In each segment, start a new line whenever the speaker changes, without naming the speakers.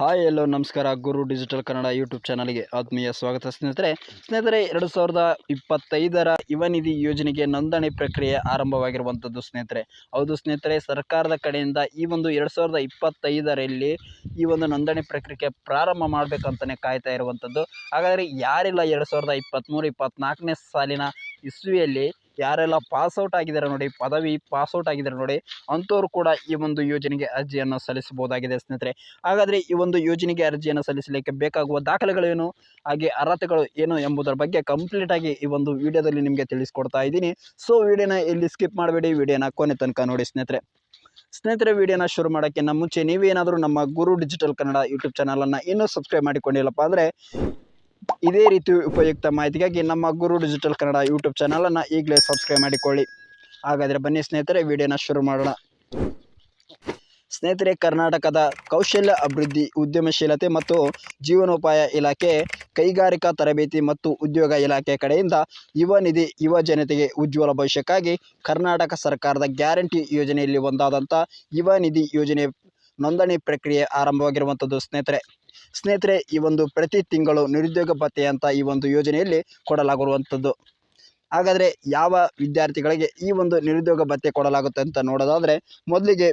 Hi ಎಲ್ಲೋ ನಮಸ್ಕಾರ. ಗುರು digital Kannada YouTube ಚಾನಲ್ಗೆ ಆತ್ಮೀಯ ಸ್ವಾಗತ. ಸ್ನೇಹಿತರೆ ಸ್ನೇಹಿತರೆ, ಎರಡು ಸಾವಿರದ ಇಪ್ಪತ್ತೈದರ ಯುವ ನಿಧಿ ಯೋಜನೆಗೆ ನೋಂದಣಿ ಪ್ರಕ್ರಿಯೆ ಆರಂಭವಾಗಿರುವಂಥದ್ದು ಸ್ನೇಹಿತರೆ. ಹೌದು ಸ್ನೇಹಿತರೆ, ಸರ್ಕಾರದ ಕಡೆಯಿಂದ ಈ ಒಂದು ಎರಡು ಸಾವಿರದ ಇಪ್ಪತ್ತೈದರಲ್ಲಿ ಈ ಒಂದು ನೋಂದಣಿ ಪ್ರಕ್ರಿಯೆ ಪ್ರಾರಂಭ ಮಾಡಬೇಕಂತಲೇ ಕಾಯ್ತಾ ಇರುವಂಥದ್ದು. ಹಾಗಾದರೆ ಯಾರಿಲ್ಲ ಎರಡು ಸಾವಿರದ ಇಪ್ಪತ್ತ್ಮೂರು ಇಪ್ಪತ್ತ್ನಾಲ್ಕನೇ ಸಾಲಿನ ಇಸ್ವಿಯಲ್ಲಿ ಯಾರೆಲ್ಲ ಪಾಸ್ಔಟ್ ಆಗಿದ್ದಾರೆ ನೋಡಿ, ಪದವಿ ಪಾಸ್ ಔಟ್ ಆಗಿದ್ದಾರೆ ನೋಡಿ, ಅಂಥವ್ರು ಕೂಡ ಈ ಒಂದು ಯೋಜನೆಗೆ ಅರ್ಜಿಯನ್ನು ಸಲ್ಲಿಸಬಹುದಾಗಿದೆ ಸ್ನೇಹಿತರೆ. ಹಾಗಾದರೆ ಈ ಒಂದು ಯೋಜನೆಗೆ ಅರ್ಜಿಯನ್ನು ಸಲ್ಲಿಸಲಿಕ್ಕೆ ಬೇಕಾಗುವ ದಾಖಲೆಗಳೇನು, ಹಾಗೆ ಅರ್ಹತೆಗಳು ಏನು ಎಂಬುದರ ಬಗ್ಗೆ ಕಂಪ್ಲೀಟಾಗಿ ಈ ಒಂದು ವಿಡಿಯೋದಲ್ಲಿ ನಿಮಗೆ ತಿಳಿಸ್ಕೊಡ್ತಾ ಇದ್ದೀನಿ. ಸೊ ವಿಡಿಯೋನ ಇಲ್ಲಿ ಸ್ಕಿಪ್ ಮಾಡಬೇಡಿ, ವಿಡಿಯೋನ ಕೊನೆ ತನಕ ನೋಡಿ ಸ್ನೇಹಿತರೆ. ಸ್ನೇಹಿತರೆ, ವಿಡಿಯೋನ ಶುರು ಮಾಡೋಕ್ಕಿಂತ ಮುಂಚೆ ನೀವೇನಾದರೂ ನಮ್ಮ ಗುರು ಡಿಜಿಟಲ್ ಕನ್ನಡ ಯೂಟ್ಯೂಬ್ ಚಾನಲನ್ನು ಇನ್ನೂ ಸಬ್ಸ್ಕ್ರೈಬ್ ಮಾಡಿಕೊಂಡಿಲ್ಲಪ್ಪ ಅಂದರೆ ಇದೇ ರೀತಿ ಉಪಯುಕ್ತ ಮಾಹಿತಿಗಾಗಿ ನಮ್ಮ ಗುರು ಡಿಜಿಟಲ್ ಕನ್ನಡ ಯೂಟ್ಯೂಬ್ ಚಾನಲನ್ನು ಈಗಲೇ ಸಬ್ಸ್ಕ್ರೈಬ್ ಮಾಡಿಕೊಳ್ಳಿ. ಹಾಗಾದರೆ ಬನ್ನಿ ಸ್ನೇಹಿತರೆ, ವಿಡಿಯೋನ ಶುರು ಮಾಡೋಣ. ಸ್ನೇಹಿತರೆ, ಕರ್ನಾಟಕದ ಕೌಶಲ್ಯ ಅಭಿವೃದ್ಧಿ, ಉದ್ಯಮಶೀಲತೆ ಮತ್ತು ಜೀವನೋಪಾಯ ಇಲಾಖೆ, ಕೈಗಾರಿಕಾ ತರಬೇತಿ ಮತ್ತು ಉದ್ಯೋಗ ಇಲಾಖೆ ಕಡೆಯಿಂದ ಯುವ ನಿಧಿ, ಯುವ ಜನತೆಗೆ ಉಜ್ವಲ ಭವಿಷ್ಯಕ್ಕಾಗಿ ಕರ್ನಾಟಕ ಸರ್ಕಾರದ ಗ್ಯಾರಂಟಿ ಯೋಜನೆಯಲ್ಲಿ ಒಂದಾದಂಥ ಯುವ ನಿಧಿ ಯೋಜನೆ ನೋಂದಣಿ ಪ್ರಕ್ರಿಯೆ ಆರಂಭವಾಗಿರುವಂಥದ್ದು ಸ್ನೇಹಿತರೆ. ಸ್ನೇಹಿತರೆ, ಈ ಒಂದು ಪ್ರತಿ ತಿಂಗಳು ನಿರುದ್ಯೋಗ ಭತ್ಯೆ ಅಂತ ಈ ಒಂದು ಯೋಜನೆಯಲ್ಲಿ ಕೊಡಲಾಗಿರುವಂಥದ್ದು ಹಾಗಾದರೆ ಯಾವ ವಿದ್ಯಾರ್ಥಿಗಳಿಗೆ ಈ ಒಂದು ನಿರುದ್ಯೋಗ ಭತ್ಯೆ ಕೊಡಲಾಗುತ್ತೆ ಅಂತ ನೋಡೋದಾದರೆ, ಮೊದಲಿಗೆ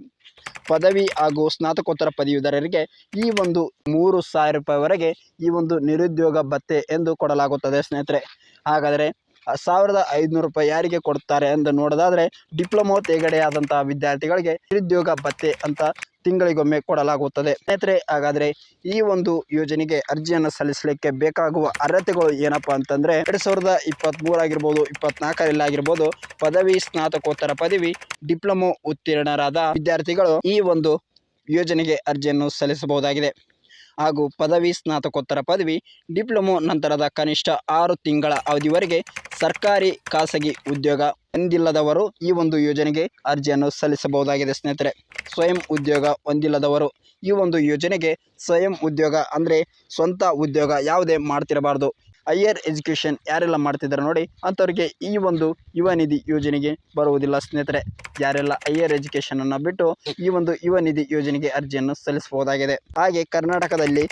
ಪದವಿ ಹಾಗೂ ಸ್ನಾತಕೋತ್ತರ ಪದವೀಧರರಿಗೆ ಈ ಒಂದು ಮೂರು ಸಾವಿರ ರೂಪಾಯಿವರೆಗೆ ಈ ಒಂದು ನಿರುದ್ಯೋಗ ಭತ್ಯೆ ಎಂದು ಕೊಡಲಾಗುತ್ತದೆ ಸ್ನೇಹಿತರೆ. ಹಾಗಾದರೆ ಸಾವಿರದ ಐದುನೂರು ರೂಪಾಯಿ ಯಾರಿಗೆ ಕೊಡ್ತಾರೆ ಎಂದು ನೋಡೋದಾದರೆ, ಡಿಪ್ಲೊಮೋ ತೆಗಡೆಯಾದಂಥ ವಿದ್ಯಾರ್ಥಿಗಳಿಗೆ ನಿರುದ್ಯೋಗ ಭತ್ಯೆ ಅಂತ ತಿಂಗಳಿಗೊಮ್ಮೆ ಕೊಡಲಾಗುತ್ತದೆ. ಸ್ನೇಹಿತರೆ, ಹಾಗಾದರೆ ಈ ಒಂದು ಯೋಜನೆಗೆ ಅರ್ಜಿಯನ್ನು ಸಲ್ಲಿಸಲಿಕ್ಕೆ ಬೇಕಾಗುವ ಅರ್ಹತೆಗಳು ಏನಪ್ಪಾ ಅಂತಂದರೆ, ಎರಡು ಸಾವಿರದ ಇಪ್ಪತ್ತ್ಮೂರಾಗಿರ್ಬೋದು ಇಪ್ಪತ್ನಾಲ್ಕರಲ್ಲಿ ಆಗಿರ್ಬೋದು, ಪದವಿ ಸ್ನಾತಕೋತ್ತರ ಪದವಿ, ಡಿಪ್ಲೊಮೊ ಉತ್ತೀರ್ಣರಾದ ವಿದ್ಯಾರ್ಥಿಗಳು ಈ ಒಂದು ಯೋಜನೆಗೆ ಅರ್ಜಿಯನ್ನು ಸಲ್ಲಿಸಬಹುದಾಗಿದೆ. ಹಾಗೂ ಪದವಿ ಸ್ನಾತಕೋತ್ತರ ಪದವಿ, ಡಿಪ್ಲೊಮೊ ನಂತರದ ಕನಿಷ್ಠ ಆರು ತಿಂಗಳ ಅವಧಿವರೆಗೆ ಸರ್ಕಾರಿ ಖಾಸಗಿ ಉದ್ಯೋಗ ಹೊಂದಿಲ್ಲದವರು ಈ ಒಂದು ಯೋಜನೆಗೆ ಅರ್ಜಿಯನ್ನು ಸಲ್ಲಿಸಬಹುದಾಗಿದೆ. ಸ್ನೇಹಿತರೆ, ಸ್ವಯಂ ಉದ್ಯೋಗ ಹೊಂದಿಲ್ಲದವರು ಈ ಒಂದು ಯೋಜನೆಗೆ ಸ್ವಯಂ ಉದ್ಯೋಗ ಅಂದರೆ ಸ್ವಂತ ಉದ್ಯೋಗ ಯಾವುದೇ ಮಾಡ್ತಿರಬಾರ್ದು. ಹೈಯರ್ ಎಜುಕೇಷನ್ ಯಾರೆಲ್ಲ ಮಾಡ್ತಿದ್ದಾರೆ ನೋಡಿ, ಅಂಥವ್ರಿಗೆ ಈ ಒಂದು ಯುವ ನಿಧಿ ಯೋಜನೆಗೆ ಬರುವುದಿಲ್ಲ. ಸ್ನೇಹಿತರೆ, ಯಾರೆಲ್ಲ ಹೈಯರ್ ಎಜುಕೇಷನನ್ನು ಬಿಟ್ಟು ಈ ಒಂದು ಯುವ ನಿಧಿ ಯೋಜನೆಗೆ ಅರ್ಜಿಯನ್ನು ಸಲ್ಲಿಸಬಹುದಾಗಿದೆ. ಹಾಗೆ ಕರ್ನಾಟಕದಲ್ಲಿ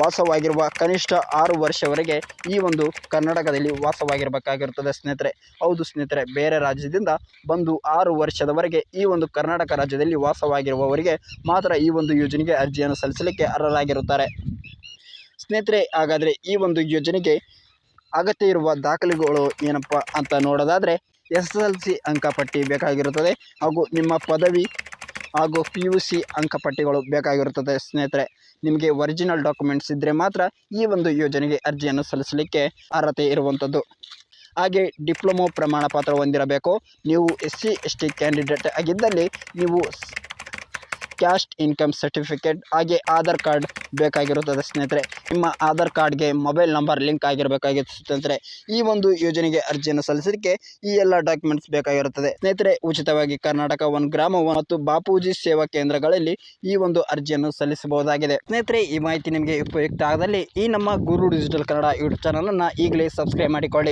ವಾಸವಾಗಿರುವ ಕನಿಷ್ಠ ಆರು ವರ್ಷವರೆಗೆ ಈ ಒಂದು ಕರ್ನಾಟಕದಲ್ಲಿ ವಾಸವಾಗಿರಬೇಕಾಗಿರುತ್ತದೆ ಸ್ನೇಹಿತರೆ. ಹೌದು ಸ್ನೇಹಿತರೆ, ಬೇರೆ ರಾಜ್ಯದಿಂದ ಬಂದು ಆರು ವರ್ಷದವರೆಗೆ ಈ ಒಂದು ಕರ್ನಾಟಕ ರಾಜ್ಯದಲ್ಲಿ ವಾಸವಾಗಿರುವವರಿಗೆ ಮಾತ್ರ ಈ ಒಂದು ಯೋಜನೆಗೆ ಅರ್ಜಿಯನ್ನು ಸಲ್ಲಿಸಲಿಕ್ಕೆ ಅರ್ಹರಾಗಿರುತ್ತಾರೆ. ಸ್ನೇಹಿತರೆ, ಹಾಗಾದರೆ ಈ ಒಂದು ಯೋಜನೆಗೆ ಅಗತ್ಯ ಇರುವ ದಾಖಲೆಗಳು ಏನಪ್ಪ ಅಂತ ನೋಡೋದಾದರೆ ಎಸ್ ಎಲ್ ಸಿ ಅಂಕಪಟ್ಟಿ ಬೇಕಾಗಿರುತ್ತದೆ ಹಾಗೂ ನಿಮ್ಮ ಪದವಿ ಹಾಗೂ ಪಿ ಯು ಸಿ ಅಂಕಪಟ್ಟಿಗಳು ಬೇಕಾಗಿರುತ್ತದೆ. ಸ್ನೇಹಿತರೆ, ನಿಮಗೆ ಒರಿಜಿನಲ್ ಡಾಕ್ಯುಮೆಂಟ್ಸ್ ಇದ್ದರೆ ಮಾತ್ರ ಈ ಒಂದು ಯೋಜನೆಗೆ ಅರ್ಜಿಯನ್ನು ಸಲ್ಲಿಸಲಿಕ್ಕೆ ಅರ್ಹತೆ ಇರುವಂಥದ್ದು. ಹಾಗೆ ಡಿಪ್ಲೊಮೊ ಪ್ರಮಾಣ ಪತ್ರ ಹೊಂದಿರಬೇಕು. ನೀವು S C, S T candidate ಆಗಿದ್ದಲ್ಲಿ ನೀವು ಕ್ಯಾಸ್ಟ್ ಇನ್ಕಮ್ ಸರ್ಟಿಫಿಕೇಟ್ ಹಾಗೆ ಆಧಾರ್ ಕಾರ್ಡ್ ಬೇಕಾಗಿರುತ್ತದೆ ಸ್ನೇಹಿತರೆ. ನಿಮ್ಮ ಆಧಾರ್ ಕಾರ್ಡ್ಗೆ ಮೊಬೈಲ್ ನಂಬರ್ ಲಿಂಕ್ ಆಗಿರಬೇಕಾಗಿತ್ತು ಸ್ನೇಹಿತರೆ. ಈ ಒಂದು ಯೋಜನೆಗೆ ಅರ್ಜಿಯನ್ನು ಸಲ್ಲಿಸಲಿಕ್ಕೆ ಈ ಎಲ್ಲ ಡಾಕ್ಯುಮೆಂಟ್ಸ್ ಬೇಕಾಗಿರುತ್ತದೆ. ಸ್ನೇಹಿತರೆ, ಉಚಿತವಾಗಿ ಕರ್ನಾಟಕ ಒನ್ ಗ್ರಾಮ ಮತ್ತು ಬಾಪೂಜಿ ಸೇವಾ ಕೇಂದ್ರಗಳಲ್ಲಿ ಈ ಒಂದು ಅರ್ಜಿಯನ್ನು ಸಲ್ಲಿಸಬಹುದಾಗಿದೆ. ಸ್ನೇಹಿತರೆ, ಈ ಮಾಹಿತಿ ನಿಮಗೆ ಉಪಯುಕ್ತ ಆಗದಲ್ಲಿ ಈ ನಮ್ಮ ಗುರು ಡಿಜಿಟಲ್ ಕನ್ನಡ ಯೂಟ್ಯೂಬ್ ಚಾನಲನ್ನು ಈಗಲೇ ಸಬ್ಸ್ಕ್ರೈಬ್ ಮಾಡಿಕೊಳ್ಳಿ.